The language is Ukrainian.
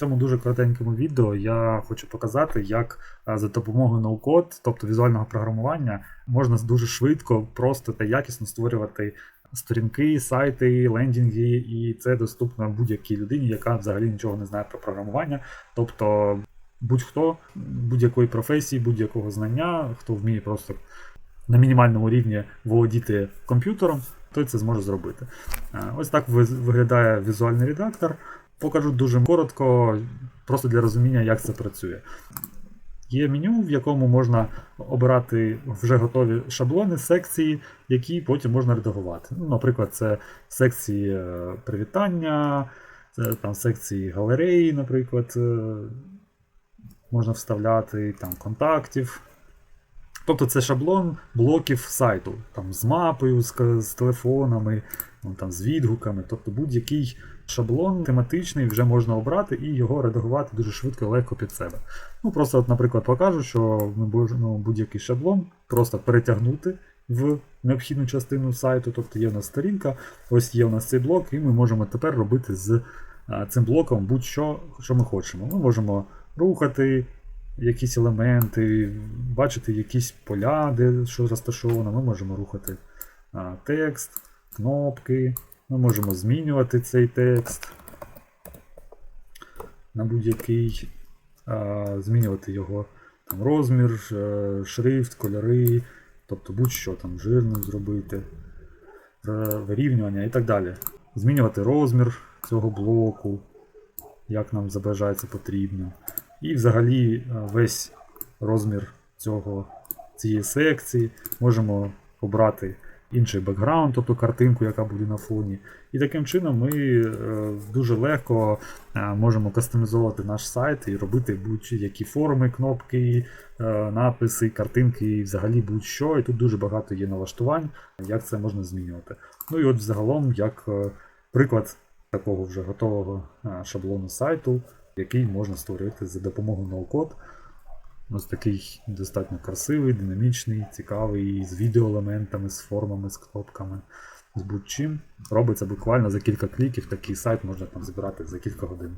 цьому дуже коротенькому відео я хочу показати, як е, за допомогою ноу-код, тобто візуального програмування, можна дуже швидко, просто та якісно створювати сторінки, сайти, лендінги, і це доступно будь-якій людині, яка взагалі нічого не знає про програмування. Тобто будь-хто будь-якої професії, будь-якого знання, хто вміє просто на мінімальному рівні володіти комп'ютером, той це зможе зробити. Е, Ось так виглядає візуальний редактор. Покажу дуже коротко, просто для розуміння, як це працює. Є меню, в якому можна обирати вже готові шаблони, секції, які потім можна редагувати. Ну, наприклад, це секції е, привітання, це там секції галереї, наприклад, е, можна вставляти там контактів. Тобто це шаблон блоків сайту, там з мапою, з, з телефонами, ну, там, з відгуками. Тобто будь-який шаблон тематичний вже можна обрати і його редагувати дуже швидко і легко під себе. Ну, просто, от, наприклад, покажу, що ми можемо будь-який шаблон просто перетягнути в необхідну частину сайту. Тобто є у нас сторінка, ось є у нас цей блок, і ми можемо тепер робити з а, цим блоком будь-що, що ми хочемо. Ми можемо рухати якісь елементи, бачити якісь поля, де що розташовано. Ми можемо рухати а, текст, кнопки. Ми можемо змінювати цей текст на будь-який, змінювати його там, розмір, е, шрифт, кольори, тобто будь-що там жирним зробити, е, вирівнювання і так далі. Змінювати розмір цього блоку, як нам забажається потрібно. І взагалі е, весь розмір цього, цієї секції можемо обрати інший бекграунд, тобто картинку, яка буде на фоні. І таким чином ми е, дуже легко е, можемо кастомізувати наш сайт і робити будь-які форми, кнопки, е, написи, картинки і взагалі будь-що. І тут дуже багато є налаштувань, як це можна змінювати. Ну і от взагалом, як приклад такого вже готового шаблону сайту, який можна створити за допомогою ноу-код. Ось такий достатньо красивий, динамічний, цікавий, з відеоелементами, з формами, з кнопками, з будь-чим. Робиться буквально за кілька кліків, такий сайт можна там збирати за кілька годин.